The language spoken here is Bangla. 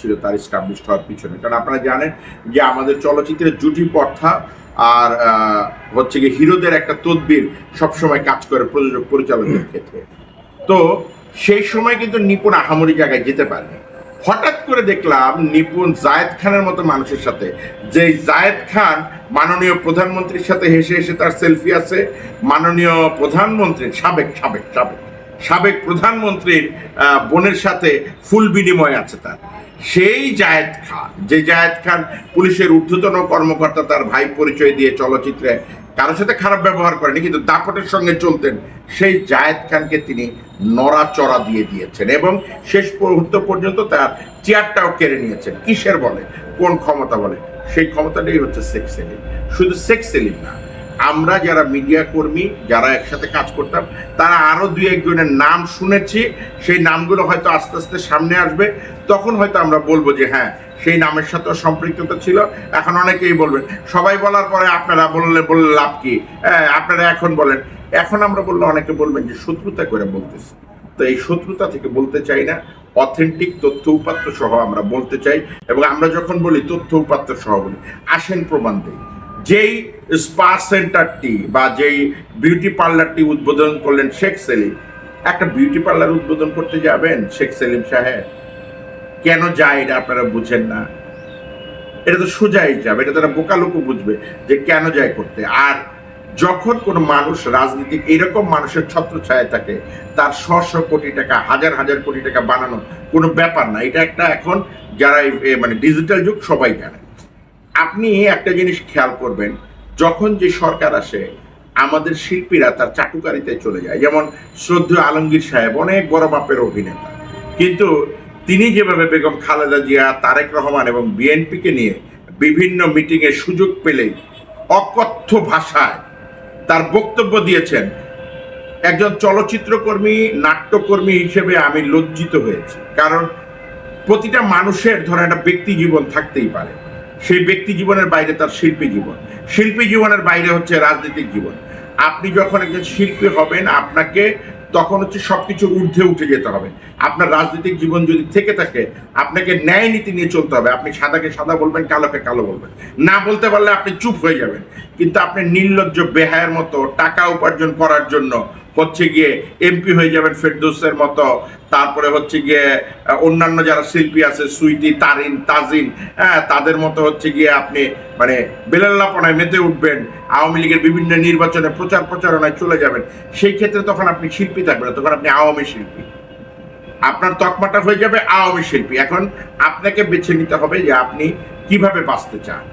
ছিল, তার স্টাবলিশ হওয়ার পিছনে। কারণ আপনারা জানেন যে আমাদের চলচ্চিত্রের জুটি প্রথা আর হচ্ছে গিয়ে হিরোদের একটা তদবির সবসময় কাজ করে প্রযোজক পরিচালকের ক্ষেত্রে। তো সেই সময় কিন্তু নিপুণ আহামরি জায়গায় যেতে পারেনি। হঠাৎ করে দেখলাম নিপুণ জায়েদ খানের মতো মানুষের সাথে। যে জায়েদ খান মাননীয় প্রধানমন্ত্রীর সাথে হেসে হেসে তার সেলফি আছে, মাননীয় প্রধানমন্ত্রীর, সাবেক সাবেক সাবেক সাবেক প্রধানমন্ত্রীর বোনের সাথে ফুল বিনিময় আছে তার। সেই জায়েদ খান, যে জায়েদ খান পুলিশের ঊর্ধ্বতন কর্মকর্তা তার ভাই পরিচয় দিয়ে চলচ্চিত্রে কারোর সাথে খারাপ ব্যবহার করেনি, কিন্তু দাপটের সঙ্গে চলতেন, সেই জায়েদ খানকে তিনি নড়াচড়া দিয়ে দিয়েছেন এবং শেষ মুহূর্ত পর্যন্ত তার চেয়ারটাও কেড়ে নিয়েছেন। কিসের বলে? কোন ক্ষমতা বলে? সেই ক্ষমতাটাই হচ্ছে শেখ সেলিম। শুধু শেখ সেলিম না আমরা যারা মিডিয়া কর্মী যারা একসাথে কাজ করতাম তারা আরও দুই একজনের নাম শুনেছি সেই নামগুলো হয়তো আস্তে আস্তে সামনে আসবে। তখন হয়তো আমরা বলব যে হ্যাঁ সেই নামের সাথেও সম্পৃক্ততা ছিল। এখন অনেকেই বলবেন সবাই বলার পরে আপনারা বললে বললে লাভ কি? হ্যাঁ, আপনারা এখন বলেন। এখন আমরা বললে অনেকে বলবেন যে শত্রুতা করে বলতেছি। তো এই শত্রুতা থেকে বলতে চাই না অথেন্টিক তথ্য উপাত্ত সহ আমরা বলতে চাই। এবং আমরা যখন বলি তথ্য উপাত্ত সহ বলি আসেন প্রমাণ দিই। যেই স্পা সেন্টারটি বা যেই বিউটি পার্লারটি উদ্বোধন করলেন শেখ সেলিম, একটা বিউটি পার্লার উদ্বোধন করতে যাবেন শেখ সেলিম সাহেব? কেন যায় এটা আপনারা বুঝেন না? এটা তো সোজা হিসাব, এটা তারা বোকা লোকও বুঝবে যে কেন যায় করতে। আর যখন কোনো মানুষ রাজনীতিক এরকম মানুষের ছত্র ছত্রছায়া থাকে, তার শ শ কোটি টাকা, হাজার হাজার কোটি টাকা বানানো কোনো ব্যাপার না। এটা একটা এখন যারা মানে ডিজিটাল যুগ, সবাই জানে। আপনি একটা জিনিস খেয়াল করবেন, যখন যে সরকার আসে, আমাদের শিল্পীরা তার চাটুকারিতে চলে যায়। যেমন শ্রদ্ধেয় আলমগীর সাহেব, অনেক বড় মাপের অভিনেতা। কিন্তু তিনি যেভাবে বেগম খালেদা জিয়া, তারেক রহমান এবং বিএনপিকে নিয়ে বিভিন্ন মিটিংয়ে সুযোগ পেলেই অকথ্য ভাষায় তার বক্তব্য দিয়েছেন, একজন চলচ্চিত্রকর্মী, নাট্যকর্মী হিসেবে আমি লজ্জিত হয়েছি। কারণ প্রতিটা মানুষের ধরেন একটা ব্যক্তি জীবন থাকতেই পারে। সেই ব্যক্তি জীবনের বাইরে তার শিল্পী জীবন। শিল্পী জীবনের বাইরে হচ্ছে রাজনৈতিক জীবন। আপনি যখন একজন শিল্পী হবেন, আপনাকে তখন হচ্ছে সবকিছু ঊর্ধ্বে উঠে যেতে হবে। আপনার রাজনৈতিক জীবন যদি থেকে থাকে, আপনাকে ন্যায় নীতি নিয়ে চলতে হবে। আপনি সাদাকে সাদা বলবেন, কালোকে কালো বলবেন। না বলতে পারলে আপনি চুপ হয়ে যাবেন। কিন্তু আপনি নির্লজ্জ, বেহায়ের মতো টাকা উপার্জন করার জন্য হচ্ছে গিয়ে এমপি হয়ে যাবেন ফেরদোসের মতো। তারপরে হচ্ছে গিয়ে অন্যান্য যারা শিল্পী আছে, সুইটি, তারিন, তাজিন হ্যাঁ তাদের মতো হচ্ছে গিয়ে আপনি মানে বেলাল্লাপনায় মেতে উঠবেন, আওয়ামী লীগের বিভিন্ন নির্বাচনে প্রচার প্রচারণায় চলে যাবেন। সেই ক্ষেত্রে তখন আপনি শিল্পী থাকবেন তখন আপনি আওয়ামী শিল্পী। আপনার তকমাটা হয়ে যাবে আওয়ামী শিল্পী। এখন আপনাকে বেছে নিতে হবে যে আপনি কীভাবে বাঁচতে চান।